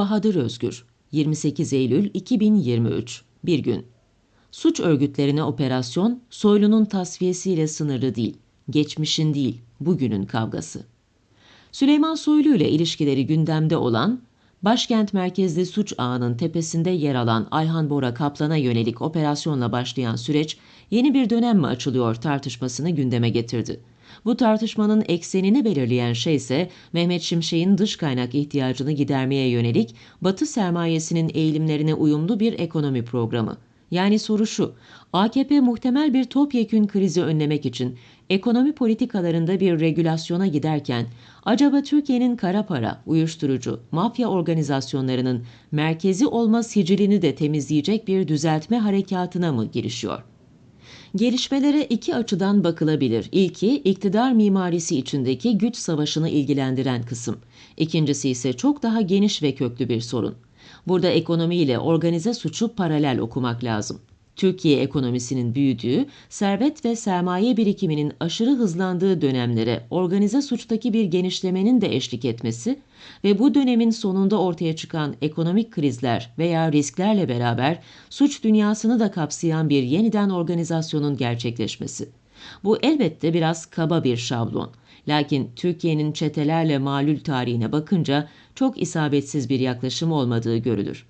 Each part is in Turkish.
Bahadır Özgür 28 Eylül 2023 Bir gün Suç örgütlerine operasyon soylunun tasfiyesiyle sınırlı değil, geçmişin değil, bugünün kavgası. Süleyman Soylu ile ilişkileri gündemde olan, başkent merkezli suç ağının tepesinde yer alan Ayhan Bora Kaplan'a yönelik operasyonla başlayan süreç yeni bir dönem mi açılıyor tartışmasını gündeme getirdi. Bu tartışmanın eksenini belirleyen şey ise Mehmet Şimşek'in dış kaynak ihtiyacını gidermeye yönelik Batı sermayesinin eğilimlerine uyumlu bir ekonomi programı. Yani soru şu, AKP muhtemel bir topyekün krizi önlemek için ekonomi politikalarında bir regülasyona giderken acaba Türkiye'nin kara para, uyuşturucu, mafya organizasyonlarının merkezi olma sicilini de temizleyecek bir düzeltme harekatına mı girişiyor? Gelişmelere iki açıdan bakılabilir. İlki iktidar mimarisi içindeki güç savaşını ilgilendiren kısım. İkincisi ise çok daha geniş ve köklü bir sorun. Burada ekonomiyle organize suçu paralel okumak lazım. Türkiye ekonomisinin büyüdüğü, servet ve sermaye birikiminin aşırı hızlandığı dönemlere organize suçtaki bir genişlemenin de eşlik etmesi ve bu dönemin sonunda ortaya çıkan ekonomik krizler veya risklerle beraber suç dünyasını da kapsayan bir yeniden organizasyonun gerçekleşmesi. Bu elbette biraz kaba bir şablon. Lakin Türkiye'nin çetelerle malul tarihine bakınca çok isabetsiz bir yaklaşım olmadığı görülür.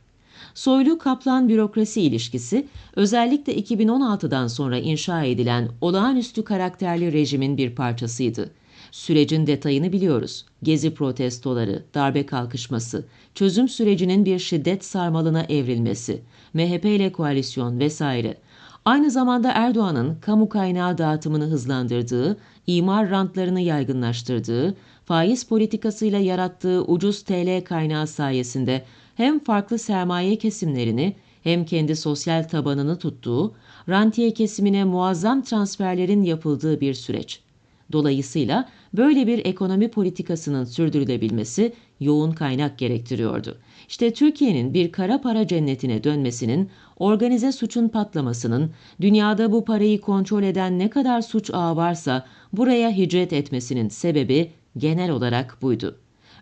Soylu-Kaplan bürokrasi ilişkisi özellikle 2016'dan sonra inşa edilen olağanüstü karakterli rejimin bir parçasıydı. Sürecin detayını biliyoruz. Gezi protestoları, darbe kalkışması, çözüm sürecinin bir şiddet sarmalına evrilmesi, MHP ile koalisyon vesaire. Aynı zamanda Erdoğan'ın kamu kaynağı dağıtımını hızlandırdığı, imar rantlarını yaygınlaştırdığı, faiz politikasıyla yarattığı ucuz TL kaynağı sayesinde hem farklı sermaye kesimlerini hem kendi sosyal tabanını tuttuğu, rantiye kesimine muazzam transferlerin yapıldığı bir süreç. Dolayısıyla böyle bir ekonomi politikasının sürdürülebilmesi yoğun kaynak gerektiriyordu. İşte Türkiye'nin bir kara para cennetine dönmesinin, organize suçun patlamasının, dünyada bu parayı kontrol eden ne kadar suç ağı varsa buraya hicret etmesinin sebebi genel olarak buydu.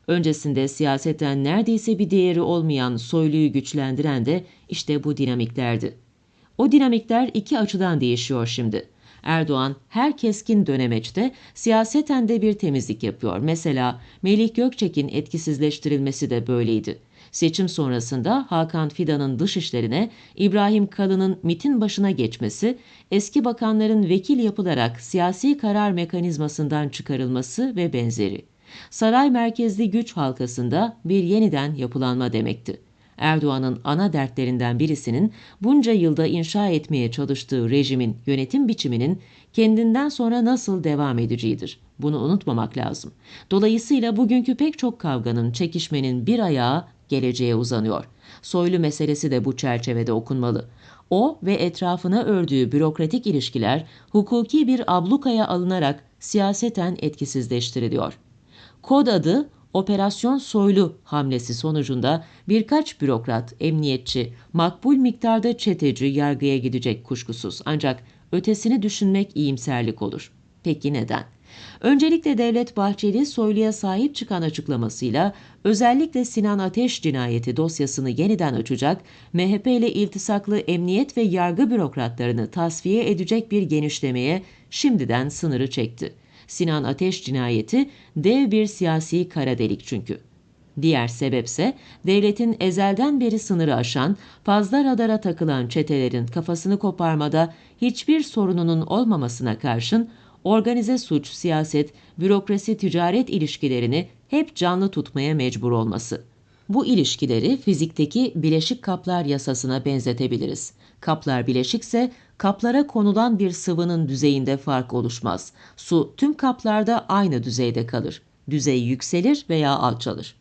Öncesinde siyasetten neredeyse bir değeri olmayan soyluyu güçlendiren de işte bu dinamiklerdi. O dinamikler iki açıdan değişiyor şimdi. Erdoğan her keskin dönemeçte siyaseten de bir temizlik yapıyor. Mesela Melih Gökçek'in etkisizleştirilmesi de böyleydi. Seçim sonrasında Hakan Fidan'ın dış işlerine, İbrahim Kalın'ın MIT'in başına geçmesi, eski bakanların vekil yapılarak siyasi karar mekanizmasından çıkarılması ve benzeri. Saray merkezli güç halkasında bir yeniden yapılanma demekti. Erdoğan'ın ana dertlerinden birisinin bunca yılda inşa etmeye çalıştığı rejimin yönetim biçiminin kendinden sonra nasıl devam edeceğidir. Bunu unutmamak lazım. Dolayısıyla bugünkü pek çok kavganın, çekişmenin bir ayağı geleceğe uzanıyor. Soylu meselesi de bu çerçevede okunmalı. O ve etrafına ördüğü bürokratik ilişkiler hukuki bir ablukaya alınarak siyaseten etkisizleştiriliyor. Kod adı Operasyon Soylu hamlesi sonucunda birkaç bürokrat, emniyetçi, makbul miktarda çeteci yargıya gidecek kuşkusuz. Ancak ötesini düşünmek iyimserlik olur. Peki neden? Öncelikle Devlet Bahçeli Soylu'ya sahip çıkan açıklamasıyla özellikle Sinan Ateş cinayeti dosyasını yeniden açacak, MHP ile iltisaklı emniyet ve yargı bürokratlarını tasfiye edecek bir genişlemeye şimdiden sınırı çekti. Sinan Ateş cinayeti dev bir siyasi kara delik çünkü. Diğer sebepse devletin ezelden beri sınırı aşan, fazla radara takılan çetelerin kafasını koparmada hiçbir sorununun olmamasına karşın organize suç, siyaset, bürokrasi, ticaret ilişkilerini hep canlı tutmaya mecbur olması. Bu ilişkileri fizikteki bileşik kaplar yasasına benzetebiliriz. Kaplar bileşikse kaplara konulan bir sıvının düzeyinde fark oluşmaz. Su tüm kaplarda aynı düzeyde kalır. Düzey yükselir veya alçalır.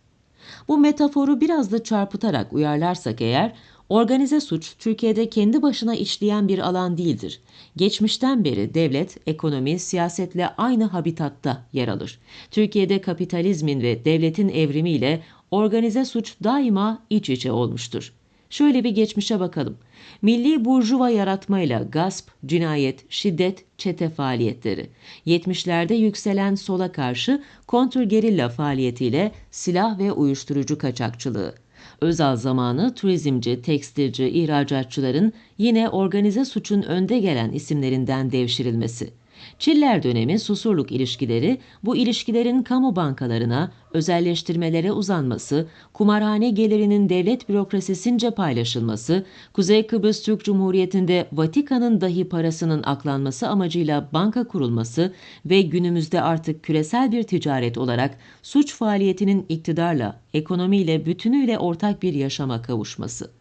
Bu metaforu biraz da çarpıtarak uyarlarsak eğer, organize suç Türkiye'de kendi başına işleyen bir alan değildir. Geçmişten beri devlet, ekonomi, siyasetle aynı habitatta yer alır. Türkiye'de kapitalizmin ve devletin evrimiyle organize suç daima iç içe olmuştur. Şöyle bir geçmişe bakalım. Milli burjuva yaratmayla gasp, cinayet, şiddet, çete faaliyetleri. 70'lerde yükselen sola karşı kontrgerilla faaliyetiyle silah ve uyuşturucu kaçakçılığı. Özal zamanı turizmci, tekstilci, ihracatçıların yine organize suçun önde gelen isimlerinden devşirilmesi. Çiller dönemi susurluk ilişkileri bu ilişkilerin kamu bankalarına, özelleştirmelere uzanması, kumarhane gelirinin devlet bürokrasisince paylaşılması, Kuzey Kıbrıs Türk Cumhuriyeti'nde Vatikan'ın dahi parasının aklanması amacıyla banka kurulması ve günümüzde artık küresel bir ticaret olarak suç faaliyetinin iktidarla, ekonomiyle bütünüyle ortak bir yaşama kavuşması.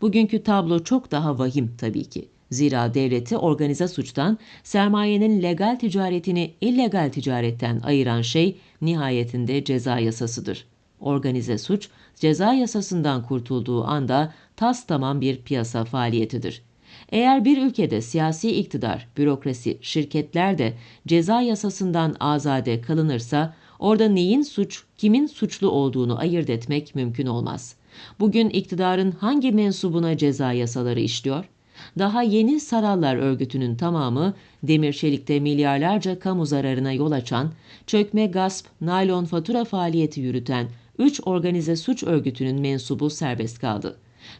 Bugünkü tablo çok daha vahim tabii ki. Zira devleti organize suçtan, sermayenin legal ticaretini illegal ticaretten ayıran şey nihayetinde ceza yasasıdır. Organize suç, ceza yasasından kurtulduğu anda tas tamam bir piyasa faaliyetidir. Eğer bir ülkede siyasi iktidar, bürokrasi, şirketler de ceza yasasından azade kalınırsa, orada neyin suç, kimin suçlu olduğunu ayırt etmek mümkün olmaz. Bugün iktidarın hangi mensubuna ceza yasaları işliyor? Daha yeni Sarallar örgütünün tamamı demir çelikte milyarlarca kamu zararına yol açan, çökme gasp, naylon fatura faaliyeti yürüten 3 organize suç örgütünün mensubu serbest kaldı.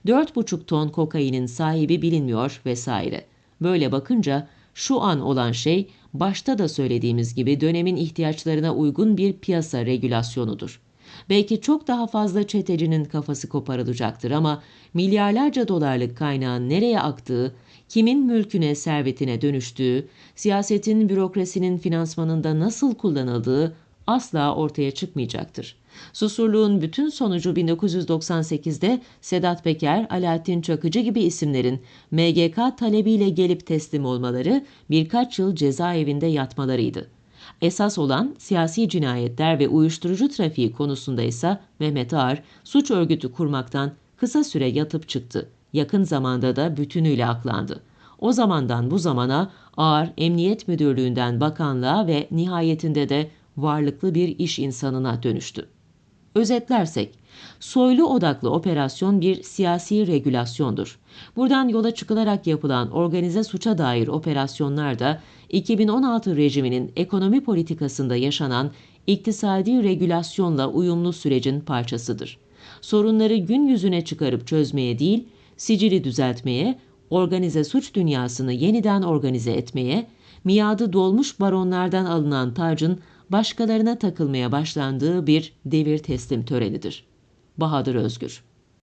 4,5 ton kokainin sahibi bilinmiyor vesaire. Böyle bakınca şu an olan şey başta da söylediğimiz gibi dönemin ihtiyaçlarına uygun bir piyasa regülasyonudur. Belki çok daha fazla çetecinin kafası koparılacaktır ama milyarlarca dolarlık kaynağın nereye aktığı, kimin mülküne, servetine dönüştüğü, siyasetin, bürokrasinin finansmanında nasıl kullanıldığı asla ortaya çıkmayacaktır. Susurluğun bütün sonucu 1998'de Sedat Peker, Alaaddin Çakıcı gibi isimlerin MGK talebiyle gelip teslim olmaları, birkaç yıl cezaevinde yatmalarıydı. Esas olan siyasi cinayetler ve uyuşturucu trafiği konusunda ise Mehmet Ağar suç örgütü kurmaktan kısa süre yatıp çıktı. Yakın zamanda da bütünüyle aklandı. O zamandan bu zamana Ağar Emniyet Müdürlüğü'nden bakanlığa ve nihayetinde de varlıklı bir iş insanına dönüştü. Özetlersek, soylu odaklı operasyon bir siyasi regülasyondur. Buradan yola çıkılarak yapılan organize suça dair operasyonlar da 2016 rejiminin ekonomi politikasında yaşanan iktisadi regülasyonla uyumlu sürecin parçasıdır. Sorunları gün yüzüne çıkarıp çözmeye değil, sicili düzeltmeye, organize suç dünyasını yeniden organize etmeye, miadı dolmuş baronlardan alınan tacın başkalarına takılmaya başlandığı bir devir teslim törenidir. Bahadır Özgür